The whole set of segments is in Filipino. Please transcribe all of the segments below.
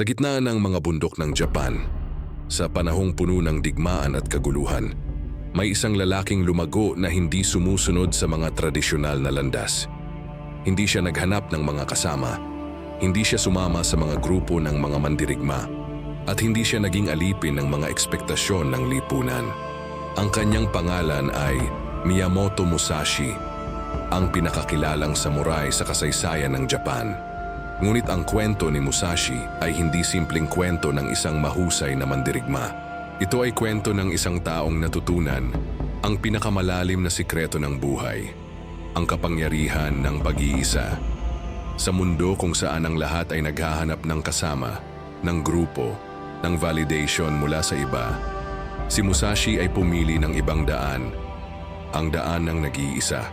Sa gitna ng mga bundok ng Japan, sa panahong puno ng digmaan at kaguluhan, may isang lalaking lumago na hindi sumusunod sa mga tradisyonal na landas. Hindi siya naghanap ng mga kasama, hindi siya sumama sa mga grupo ng mga mandirigma, at hindi siya naging alipin ng mga ekspektasyon ng lipunan. Ang kanyang pangalan ay Miyamoto Musashi, ang pinakakilalang samurai sa kasaysayan ng Japan. Ngunit ang kwento ni Musashi ay hindi simpleng kwento ng isang mahusay na mandirigma. Ito ay kwento ng isang taong natutunan ang pinakamalalim na sikreto ng buhay, ang kapangyarihan ng pag-iisa. Sa mundo kung saan ang lahat ay naghahanap ng kasama, ng grupo, ng validation mula sa iba, si Musashi ay pumili ng ibang daan, ang daan ng nag-iisa.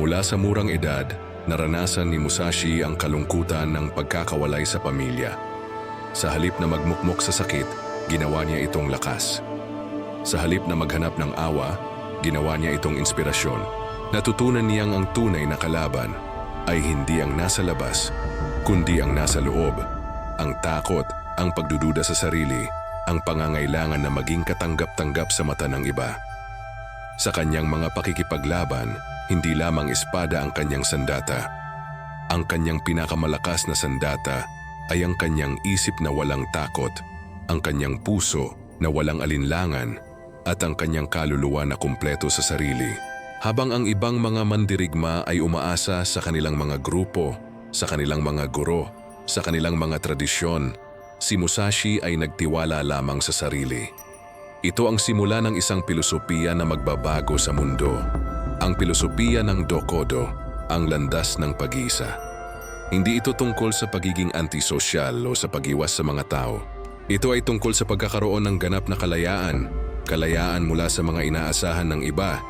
Mula sa murang edad, naranasan ni Musashi ang kalungkutan ng pagkakawalay sa pamilya. Sa halip na magmukmok sa sakit, ginawa niya itong lakas. Sa halip na maghanap ng awa, ginawa niya itong inspirasyon. Natutunan niyang ang tunay na kalaban ay hindi ang nasa labas, kundi ang nasa loob. Ang takot, ang pagdududa sa sarili, ang pangangailangan na maging katanggap-tanggap sa mata ng iba. Sa kanyang mga pakikipaglaban, hindi lamang espada ang kanyang sandata. Ang kanyang pinakamalakas na sandata ay ang kanyang isip na walang takot, ang kanyang puso na walang alinlangan, at ang kanyang kaluluwa na kumpleto sa sarili. Habang ang ibang mga mandirigma ay umaasa sa kanilang mga grupo, sa kanilang mga guro, sa kanilang mga tradisyon, si Musashi ay nagtiwala lamang sa sarili. Ito ang simula ng isang pilosopiya na magbabago sa mundo. Ang pilosopiya ng Dokodo, ang landas ng pag-iisa. Hindi ito tungkol sa pagiging antisosyal o sa pag-iwas sa mga tao. Ito ay tungkol sa pagkakaroon ng ganap na kalayaan, kalayaan mula sa mga inaasahan ng iba,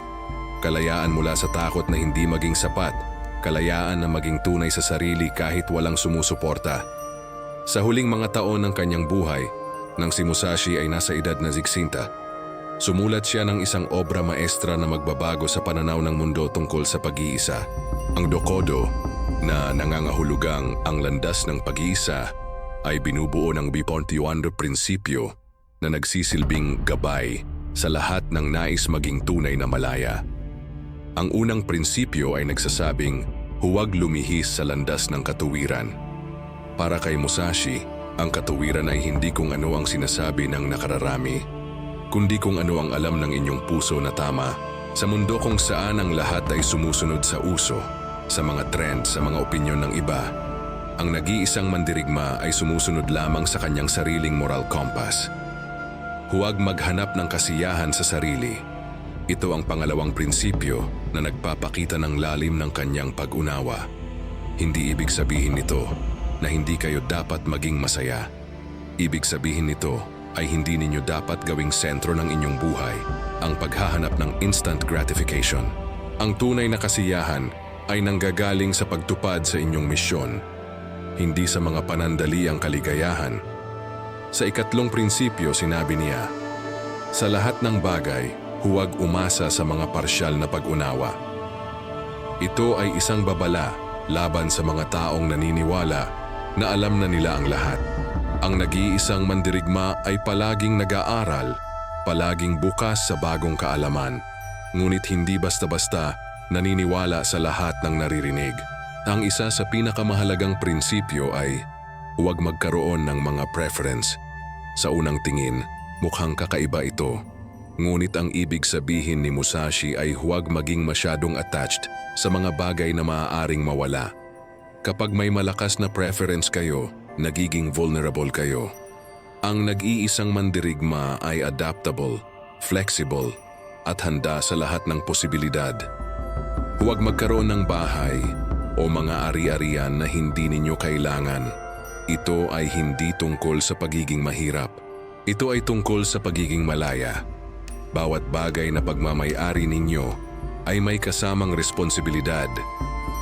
kalayaan mula sa takot na hindi maging sapat, kalayaan na maging tunay sa sarili kahit walang sumusuporta. Sa huling mga taon ng kanyang buhay, nang si Musashi ay nasa edad na 60, sumulat siya ng isang obra maestra na magbabago sa pananaw ng mundo tungkol sa pag-iisa. Ang Dokodo, na nangangahulugang ang landas ng pag-iisa, ay binubuo ng Bipontiwando prinsipyo na nagsisilbing gabay sa lahat ng nais maging tunay na malaya. Ang unang prinsipyo ay nagsasabing huwag lumihis sa landas ng katuwiran. Para kay Musashi, ang katuwiran ay hindi kung ano ang sinasabi ng nakararami, kundi kung ano ang alam ng inyong puso na tama sa mundo kung saan ang lahat ay sumusunod sa uso, sa mga trend, sa mga opinyon ng iba. Ang nag-iisang mandirigma ay sumusunod lamang sa kanyang sariling moral compass. Huwag maghanap ng kasiyahan sa sarili. Ito ang pangalawang prinsipyo na nagpapakita ng lalim ng kanyang pag-unawa. Hindi ibig sabihin nito na hindi kayo dapat maging masaya. Ibig sabihin nito ay hindi ninyo dapat gawing sentro ng inyong buhay ang paghahanap ng instant gratification. Ang tunay na kasiyahan ay nanggagaling sa pagtupad sa inyong misyon, hindi sa mga panandaliang kaligayahan. Sa ikatlong prinsipyo sinabi niya, sa lahat ng bagay, huwag umasa sa mga parsyal na pag-unawa. Ito ay isang babala laban sa mga taong naniniwala na alam na nila ang lahat. Ang nag-iisang mandirigma ay palaging nag-aaral, palaging bukas sa bagong kaalaman, ngunit hindi basta-basta naniniwala sa lahat ng naririnig. Ang isa sa pinakamahalagang prinsipyo ay huwag magkaroon ng mga preference. Sa unang tingin, mukhang kakaiba ito. Ngunit ang ibig sabihin ni Musashi ay huwag maging masyadong attached sa mga bagay na maaaring mawala. Kapag may malakas na preference kayo, nagiging vulnerable kayo. Ang nag-iisang mandirigma ay adaptable, flexible, at handa sa lahat ng posibilidad. Huwag magkaroon ng bahay o mga ari-arian na hindi ninyo kailangan. Ito ay hindi tungkol sa pagiging mahirap. Ito ay tungkol sa pagiging malaya. Bawat bagay na pagmamayari ninyo ay may kasamang responsibilidad.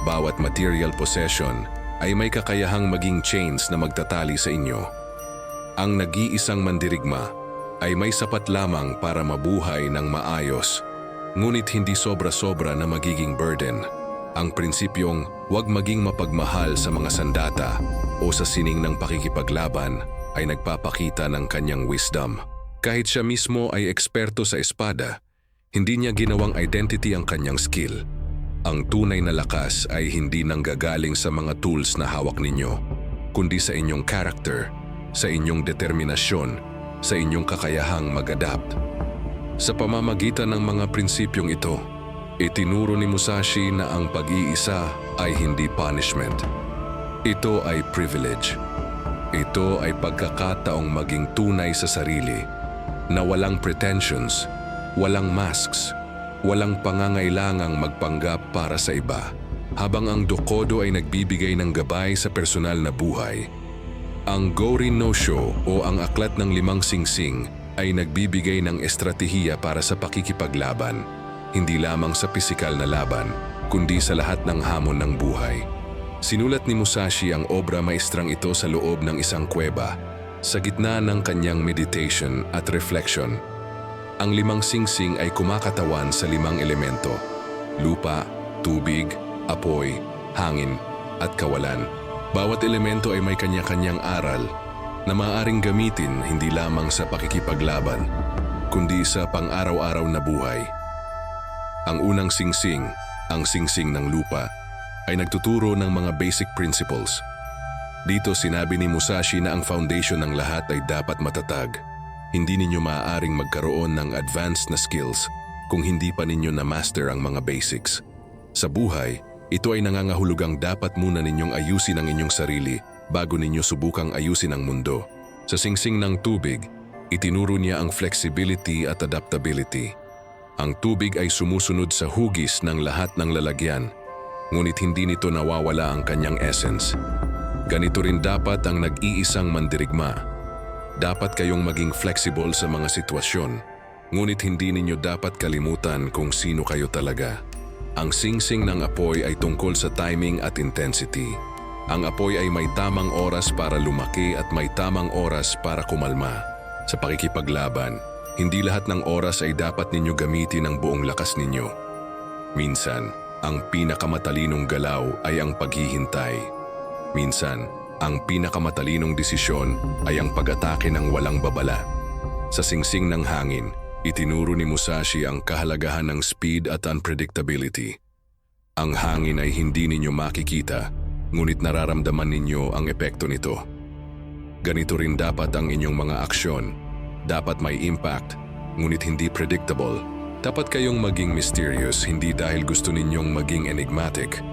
Bawat material possession ay may kakayahang maging chains na magtatali sa inyo. Ang nag-iisang mandirigma ay may sapat lamang para mabuhay ng maayos, ngunit hindi sobra-sobra na magiging burden. Ang prinsipyong huwag maging mapagmahal sa mga sandata o sa sining ng pakikipaglaban ay nagpapakita ng kanyang wisdom. Kahit siya mismo ay eksperto sa espada, hindi niya ginawang identity ang kanyang skill. Ang tunay na lakas ay hindi nanggagaling sa mga tools na hawak ninyo, kundi sa inyong character, sa inyong determinasyon, sa inyong kakayahang mag-adapt. Sa pamamagitan ng mga prinsipyong ito, itinuro ni Musashi na ang pag-iisa ay hindi punishment. Ito ay privilege. Ito ay pagkakataong maging tunay sa sarili na walang pretensions, walang masks, walang pangangailangang magpanggap para sa iba. Habang ang Dokodo ay nagbibigay ng gabay sa personal na buhay, ang Gorin no Sho o ang Aklat ng Limang Singsing ay nagbibigay ng estratehiya para sa pakikipaglaban, hindi lamang sa pisikal na laban, kundi sa lahat ng hamon ng buhay. Sinulat ni Musashi ang obra maestrang ito sa loob ng isang kuweba, sa gitna ng kanyang meditation at reflection. Ang limang singsing ay kumakatawan sa limang elemento, lupa, tubig, apoy, hangin, at kawalan. Bawat elemento ay may kanya-kanyang aral na maaaring gamitin hindi lamang sa pakikipaglaban, kundi sa pang-araw-araw na buhay. Ang unang singsing, ang singsing ng lupa, ay nagtuturo ng mga basic principles. Dito sinabi ni Musashi na ang foundation ng lahat ay dapat matatag. Hindi ninyo maaaring magkaroon ng advanced na skills kung hindi pa ninyo na-master ang mga basics. Sa buhay, ito ay nangangahulugang dapat muna ninyong ayusin ang inyong sarili bago ninyo subukang ayusin ang mundo. Sa singsing ng tubig, itinuro niya ang flexibility at adaptability. Ang tubig ay sumusunod sa hugis ng lahat ng lalagyan, ngunit hindi nito nawawala ang kanyang essence. Ganito rin dapat ang nag-iisang mandirigma. Dapat kayong maging flexible sa mga sitwasyon, ngunit hindi ninyo dapat kalimutan kung sino kayo talaga. Ang singsing ng apoy ay tungkol sa timing at intensity. Ang apoy ay may tamang oras para lumaki at may tamang oras para kumalma. Sa pakikipaglaban, hindi lahat ng oras ay dapat ninyo gamitin ang buong lakas ninyo. Minsan, ang pinakamatalinong galaw ay ang paghihintay. Minsan, ang pinakamatalinong desisyon ay ang pag-atake ng walang babala. Sa singsing ng hangin, itinuro ni Musashi ang kahalagahan ng speed at unpredictability. Ang hangin ay hindi ninyo makikita, ngunit nararamdaman ninyo ang epekto nito. Ganito rin dapat ang inyong mga aksyon. Dapat may impact, ngunit hindi predictable. Dapat kayong maging mysterious hindi dahil gusto ninyong maging enigmatic,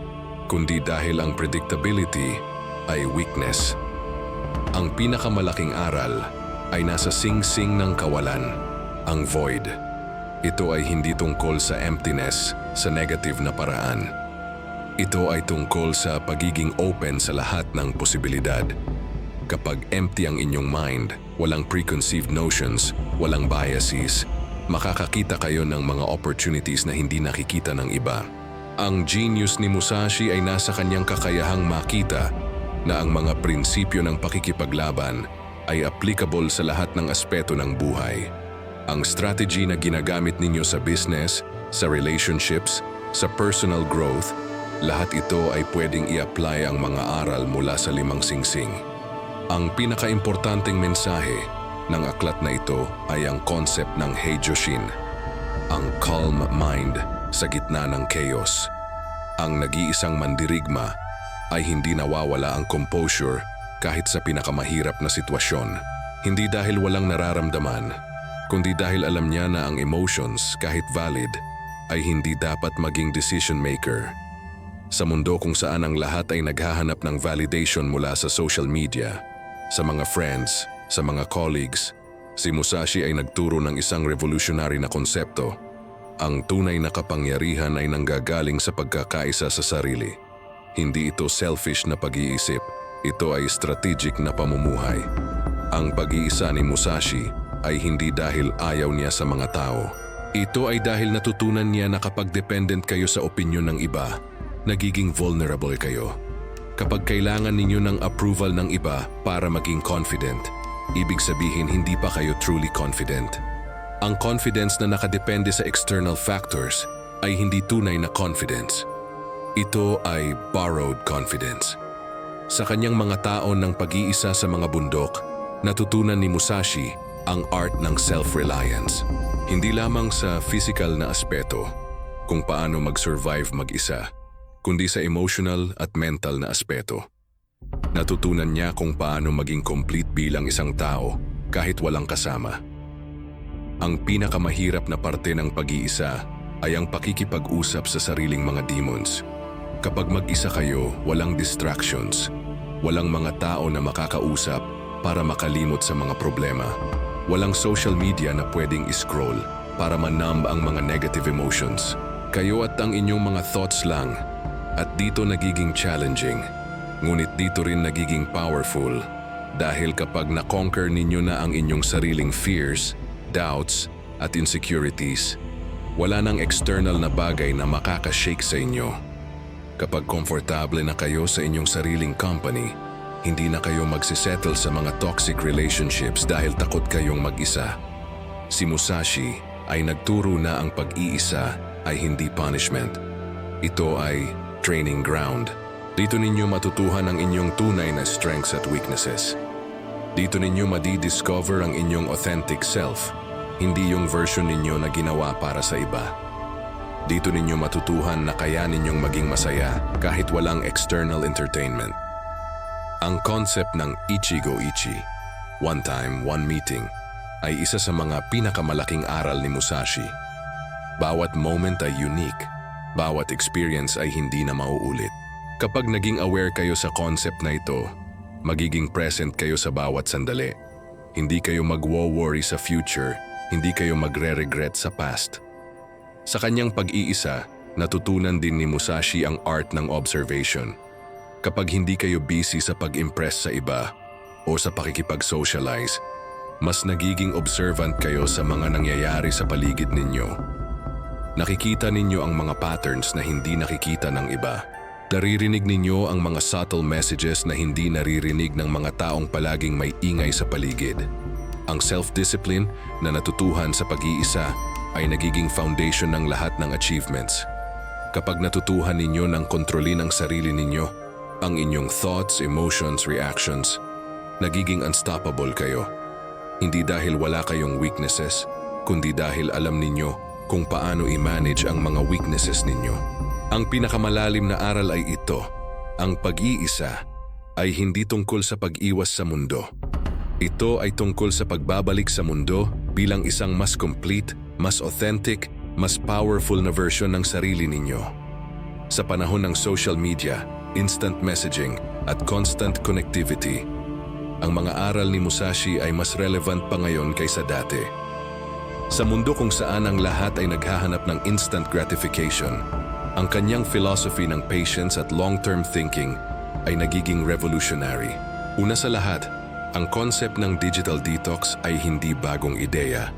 kundi dahil ang predictability ay weakness. Ang pinakamalaking aral ay nasa sing-sing ng kawalan, ang void. Ito ay hindi tungkol sa emptiness sa negative na paraan. Ito ay tungkol sa pagiging open sa lahat ng posibilidad. Kapag empty ang inyong mind, walang preconceived notions, walang biases, makakakita kayo ng mga opportunities na hindi nakikita ng iba. Ang genius ni Musashi ay nasa kanyang kakayahang makita na ang mga prinsipyo ng pakikipaglaban ay applicable sa lahat ng aspeto ng buhay. Ang strategy na ginagamit ninyo sa business, sa relationships, sa personal growth, lahat ito ay pwedeng i-apply ang mga aral mula sa limang singsing. Ang pinakaimportanteng mensahe ng aklat na ito ay ang concept ng Heijoshin, ang calm mind sa gitna ng chaos. Ang nag-iisang mandirigma ay hindi nawawala ang composure kahit sa pinakamahirap na sitwasyon. Hindi dahil walang nararamdaman, kundi dahil alam niya na ang emotions, kahit valid, ay hindi dapat maging decision maker. Sa mundo kung saan ang lahat ay naghahanap ng validation mula sa social media, sa mga friends, sa mga colleagues, si Musashi ay nagturo ng isang revolutionary na konsepto. Ang tunay na kapangyarihan ay nanggagaling sa pagkakaisa sa sarili. Hindi ito selfish na pag-iisip, ito ay strategic na pamumuhay. Ang pag-iisa ni Musashi ay hindi dahil ayaw niya sa mga tao. Ito ay dahil natutunan niya na kapag dependent kayo sa opinion ng iba, nagiging vulnerable kayo. Kapag kailangan ninyo ng approval ng iba para maging confident, ibig sabihin hindi pa kayo truly confident. Ang confidence na nakadepende sa external factors ay hindi tunay na confidence. Ito ay borrowed confidence. Sa kanyang mga taon ng pag-iisa sa mga bundok, natutunan ni Musashi ang art ng self-reliance. Hindi lamang sa physical na aspeto, kung paano mag-survive mag-isa, kundi sa emotional at mental na aspeto. Natutunan niya kung paano maging complete bilang isang tao kahit walang kasama. Ang pinakamahirap na parte ng pag-iisa ay ang pakikipag-usap sa sariling mga demons. Kapag mag-isa kayo, walang distractions, walang mga tao na makakausap para makalimot sa mga problema. Walang social media na pwedeng scroll para manumb ang mga negative emotions. Kayo at ang inyong mga thoughts lang. At dito nagiging challenging. Ngunit dito rin nagiging powerful. Dahil kapag na-conquer ninyo na ang inyong sariling fears, doubts, at insecurities, wala nang external na bagay na makakashake sa inyo. Kapag komportable na kayo sa inyong sariling company, hindi na kayo magsisettle sa mga toxic relationships dahil takot kayong mag-isa. Si Musashi ay nagturo na ang pag-iisa ay hindi punishment. Ito ay training ground. Dito ninyo matutuhan ang inyong tunay na strengths at weaknesses. Dito ninyo madi-discover ang inyong authentic self, hindi yung version ninyo na ginawa para sa iba. Dito ninyo matutuhan na kaya ninyong maging masaya kahit walang external entertainment. Ang concept ng Ichigo Ichi, one time, one meeting, ay isa sa mga pinakamalaking aral ni Musashi. Bawat moment ay unique, bawat experience ay hindi na mauulit. Kapag naging aware kayo sa concept na ito, magiging present kayo sa bawat sandali. Hindi kayo magwo-worry sa future, hindi kayo magre-regret sa past. Sa kanyang pag-iisa, natutunan din ni Musashi ang art ng observation. Kapag hindi kayo busy sa pag-impress sa iba o sa pakikipag-socialize, mas nagiging observant kayo sa mga nangyayari sa paligid ninyo. Nakikita ninyo ang mga patterns na hindi nakikita ng iba. Naririnig ninyo ang mga subtle messages na hindi naririnig ng mga taong palaging may ingay sa paligid. Ang self-discipline na natutuhan sa pag-iisa ay nagiging foundation ng lahat ng achievements. Kapag natutuhan ninyo ng kontrolin ang sarili ninyo, ang inyong thoughts, emotions, reactions, nagiging unstoppable kayo. Hindi dahil wala kayong weaknesses, kundi dahil alam ninyo kung paano i-manage ang mga weaknesses ninyo. Ang pinakamalalim na aral ay ito, ang pag-iisa ay hindi tungkol sa pag-iwas sa mundo. Ito ay tungkol sa pagbabalik sa mundo bilang isang mas complete, mas authentic, mas powerful na version ng sarili ninyo. Sa panahon ng social media, instant messaging at constant connectivity, ang mga aral ni Musashi ay mas relevant pa ngayon kaysa dati. Sa mundo kung saan ang lahat ay naghahanap ng instant gratification, ang kanyang philosophy ng patience at long-term thinking ay nagiging revolutionary. Una sa lahat, ang concept ng digital detox ay hindi bagong ideya.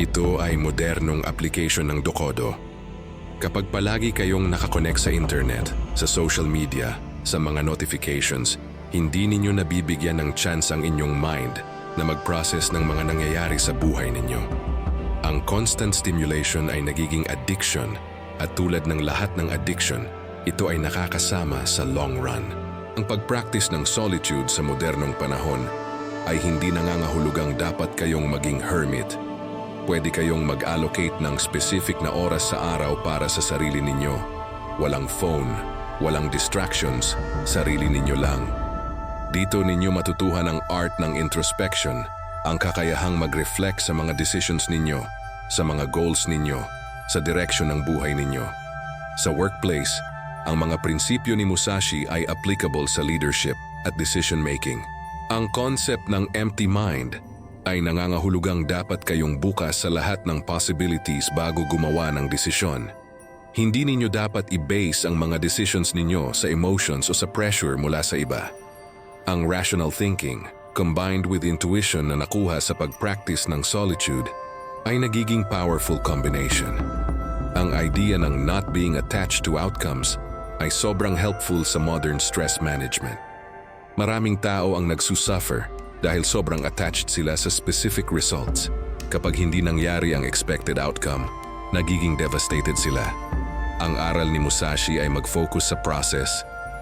Ito ay modernong application ng Dokodo. Kapag palagi kayong nakakonect sa internet, sa social media, sa mga notifications, hindi ninyo nabibigyan ng chance ang inyong mind na mag-process ng mga nangyayari sa buhay ninyo. Ang constant stimulation ay nagiging addiction at tulad ng lahat ng addiction, ito ay nakakasama sa long run. Ang pag-practice ng solitude sa modernong panahon ay hindi nangangahulugang dapat kayong maging hermit. Pwede kayong mag-allocate ng specific na oras sa araw para sa sarili ninyo. Walang phone, walang distractions, sarili ninyo lang. Dito ninyo matutuhan ang art ng introspection, ang kakayahang mag-reflect sa mga decisions ninyo, sa mga goals ninyo, sa direction ng buhay ninyo. Sa workplace, ang mga prinsipyo ni Musashi ay applicable sa leadership at decision-making. Ang concept ng empty mind ay nangangahulugang dapat kayong bukas sa lahat ng possibilities bago gumawa ng desisyon. Hindi ninyo dapat i-base ang mga decisions ninyo sa emotions o sa pressure mula sa iba. Ang rational thinking, combined with intuition na nakuha sa pag-practice ng solitude, ay nagiging powerful combination. Ang idea ng not being attached to outcomes ay sobrang helpful sa modern stress management. Maraming tao ang nagsusuffer dahil sobrang attached sila sa specific results. Kapag hindi nangyari ang expected outcome, nagiging devastated sila. Ang aral ni Musashi ay mag-focus sa process,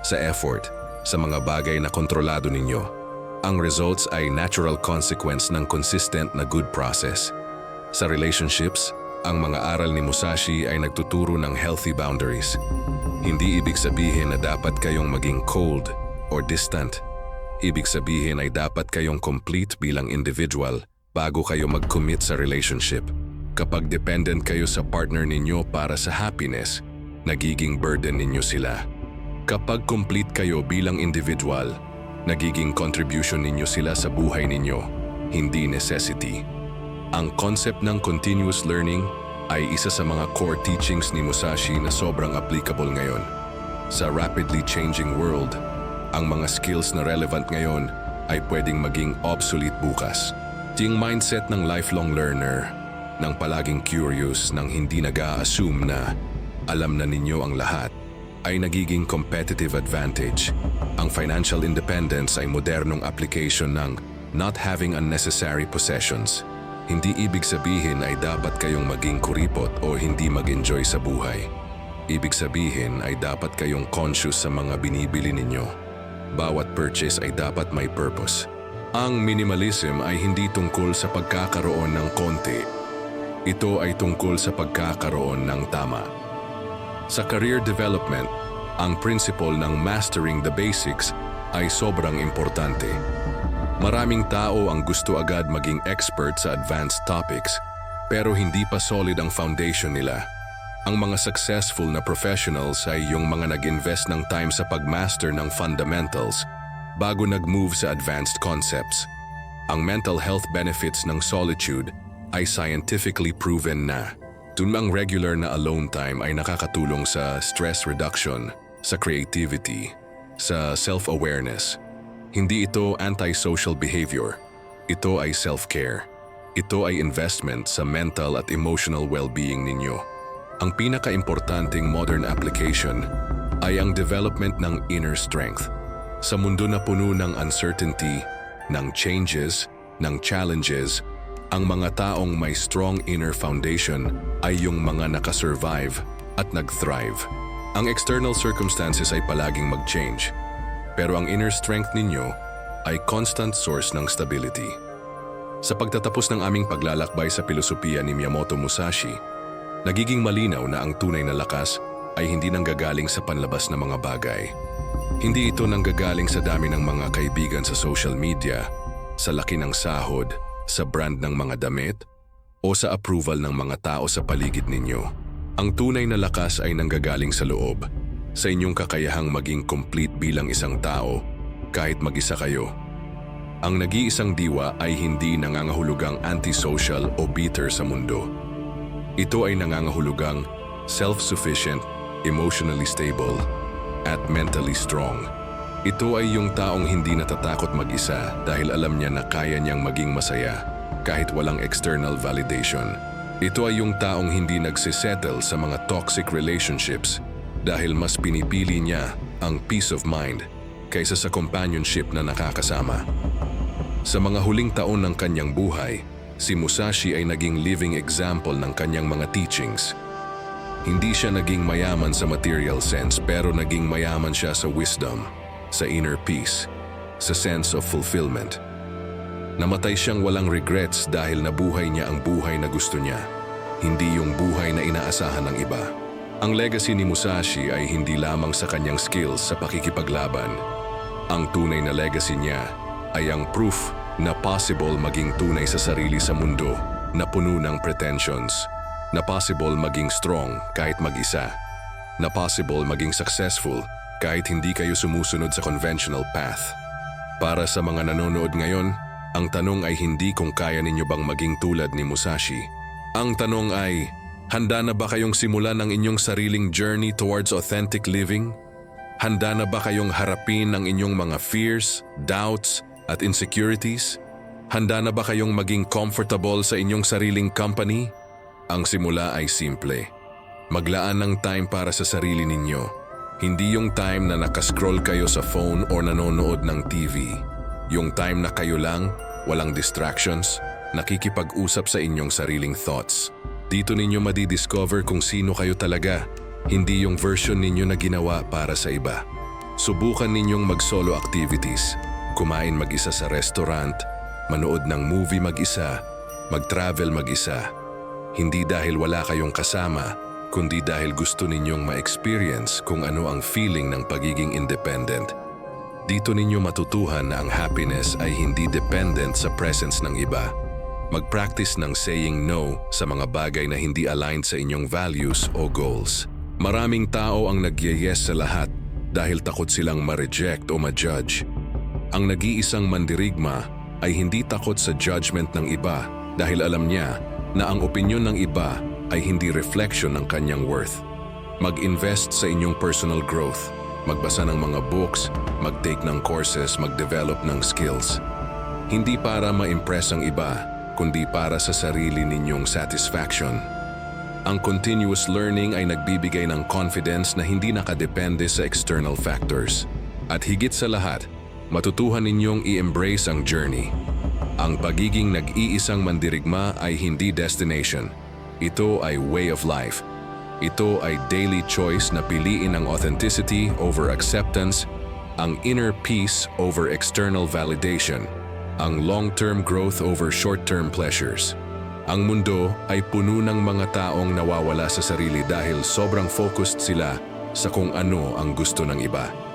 sa effort, sa mga bagay na kontrolado ninyo. Ang results ay natural consequence ng consistent na good process. Sa relationships, ang mga aral ni Musashi ay nagtuturo ng healthy boundaries. Hindi ibig sabihin na dapat kayong maging cold or distant. Ibig sabihin ay dapat kayong complete bilang individual bago kayo mag-commit sa relationship. Kapag dependent kayo sa partner ninyo para sa happiness, nagiging burden ninyo sila. Kapag complete kayo bilang individual, nagiging contribution ninyo sila sa buhay ninyo, hindi necessity. Ang concept ng continuous learning ay isa sa mga core teachings ni Musashi na sobrang applicable ngayon. Sa rapidly changing world, ang mga skills na relevant ngayon ay pwedeng maging obsolete bukas. Yung mindset ng lifelong learner, ng palaging curious, ng hindi nag assume na alam na ninyo ang lahat, ay nagiging competitive advantage. Ang financial independence ay modernong application ng not having unnecessary possessions. Hindi ibig sabihin ay dapat kayong maging kuripot o hindi mag-enjoy sa buhay. Ibig sabihin ay dapat kayong conscious sa mga binibili ninyo. Bawat purchase ay dapat may purpose. Ang minimalism ay hindi tungkol sa pagkakaroon ng konti. Ito ay tungkol sa pagkakaroon ng tama. Sa career development, ang principle ng mastering the basics ay sobrang importante. Maraming tao ang gusto agad maging expert sa advanced topics, pero hindi pa solid ang foundation nila. Ang mga successful na professionals ay yung mga nag-invest ng time sa pagmaster ng fundamentals bago nag-move sa advanced concepts. Ang mental health benefits ng solitude ay scientifically proven na. Dun ang regular na alone time ay nakakatulong sa stress reduction, sa creativity, sa self-awareness. Hindi ito antisocial behavior. Ito ay self-care. Ito ay investment sa mental at emotional well-being ninyo. Ang pinaka-importanting modern application ay ang development ng inner strength. Sa mundo na puno ng uncertainty, ng changes, ng challenges, ang mga taong may strong inner foundation ay yung mga nakasurvive at nag-thrive. Ang external circumstances ay palaging mag-change, pero ang inner strength ninyo ay constant source ng stability. Sa pagtatapos ng aming paglalakbay sa pilosopiya ni Miyamoto Musashi, nagiging malinaw na ang tunay na lakas ay hindi nanggagaling sa panlabas na mga bagay. Hindi ito nanggagaling sa dami ng mga kaibigan sa social media, sa laki ng sahod, sa brand ng mga damit, o sa approval ng mga tao sa paligid ninyo. Ang tunay na lakas ay nanggagaling sa loob, sa inyong kakayahang maging complete bilang isang tao, kahit mag-isa kayo. Ang nag-iisang diwa ay hindi nangangahulugang antisocial o bitter sa mundo. Ito ay nangangahulugang self-sufficient, emotionally stable, at mentally strong. Ito ay yung taong hindi natatakot mag-isa dahil alam niya na kaya niyang maging masaya kahit walang external validation. Ito ay yung taong hindi nagsisettle sa mga toxic relationships dahil mas pinipili niya ang peace of mind kaysa sa companionship na nakakasama. Sa mga huling taon ng kanyang buhay, si Musashi ay naging living example ng kanyang mga teachings. Hindi siya naging mayaman sa material sense pero naging mayaman siya sa wisdom, sa inner peace, sa sense of fulfillment. Namatay siyang walang regrets dahil nabuhay niya ang buhay na gusto niya, hindi yung buhay na inaasahan ng iba. Ang legacy ni Musashi ay hindi lamang sa kanyang skills sa pakikipaglaban. Ang tunay na legacy niya ay ang proof na possible maging tunay sa sarili sa mundo na puno ng pretensions, na possible maging strong kahit mag-isa, na possible maging successful kahit hindi kayo sumusunod sa conventional path. Para sa mga nanonood ngayon, ang tanong ay hindi kung kaya ninyo bang maging tulad ni Musashi. Ang tanong ay, handa na ba kayong simulan ang inyong sariling journey towards authentic living? Handa na ba kayong harapin ang inyong mga fears, doubts, at insecurities? Handa na ba kayong maging comfortable sa inyong sariling company? Ang simula ay simple. Maglaan ng time para sa sarili ninyo. Hindi yung time na nakascroll kayo sa phone or nanonood ng TV. Yung time na kayo lang, walang distractions, nakikipag-usap sa inyong sariling thoughts. Dito ninyo madidiscover kung sino kayo talaga Hindi yung version ninyo na ginawa para sa iba. Subukan ninyong mag-solo activities, kumain mag-isa sa restaurant, manood ng movie mag-isa, mag-travel mag-isa. Hindi dahil wala kayong kasama, kundi dahil gusto ninyong ma-experience kung ano ang feeling ng pagiging independent. Dito ninyo matutuhan na ang happiness ay hindi dependent sa presence ng iba. Mag-practice ng saying no sa mga bagay na hindi aligned sa inyong values o goals. Maraming tao ang nag-yes sa lahat dahil takot silang ma-reject o ma-judge. Ang nag-iisang mandirigma ay hindi takot sa judgment ng iba dahil alam niya na ang opinyon ng iba ay hindi reflection ng kanyang worth. Mag-invest sa inyong personal growth. Magbasa ng mga books, mag-take ng courses, mag-develop ng skills. Hindi para ma-impress ang iba, kundi para sa sarili ninyong satisfaction. Ang continuous learning ay nagbibigay ng confidence na hindi nakadepende sa external factors. At higit sa lahat, matutuhan ninyong i-embrace ang journey. Ang pagiging nag-iisang mandirigma ay hindi destination. Ito ay way of life. Ito ay daily choice na piliin ang authenticity over acceptance, ang inner peace over external validation, ang long-term growth over short-term pleasures. Ang mundo ay puno ng mga taong nawawala sa sarili dahil sobrang focused sila sa kung ano ang gusto ng iba.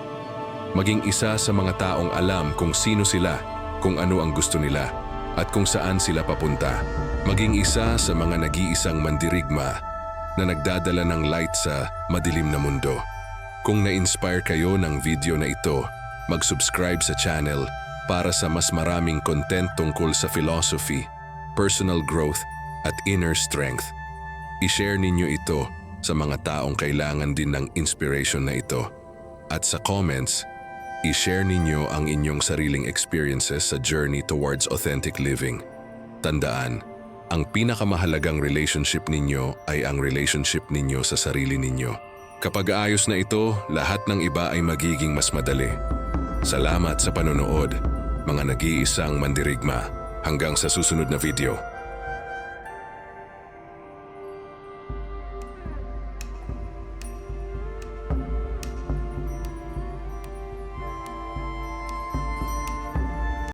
Maging isa sa mga taong alam kung sino sila, kung ano ang gusto nila, at kung saan sila papunta. Maging isa sa mga nag-iisang mandirigma na nagdadala ng light sa madilim na mundo. Kung na-inspire kayo ng video na ito, mag-subscribe sa channel para sa mas maraming content tungkol sa philosophy, personal growth, at inner strength. I-share ninyo ito sa mga taong kailangan din ng inspiration na ito. At sa comments, i-share ninyo ang inyong sariling experiences sa journey towards authentic living. Tandaan, ang pinakamahalagang relationship ninyo ay ang relationship ninyo sa sarili ninyo. Kapag ayos na ito, lahat ng iba ay magiging mas madali. Salamat sa panonood, mga nag-iisang mandirigma. Hanggang sa susunod na video.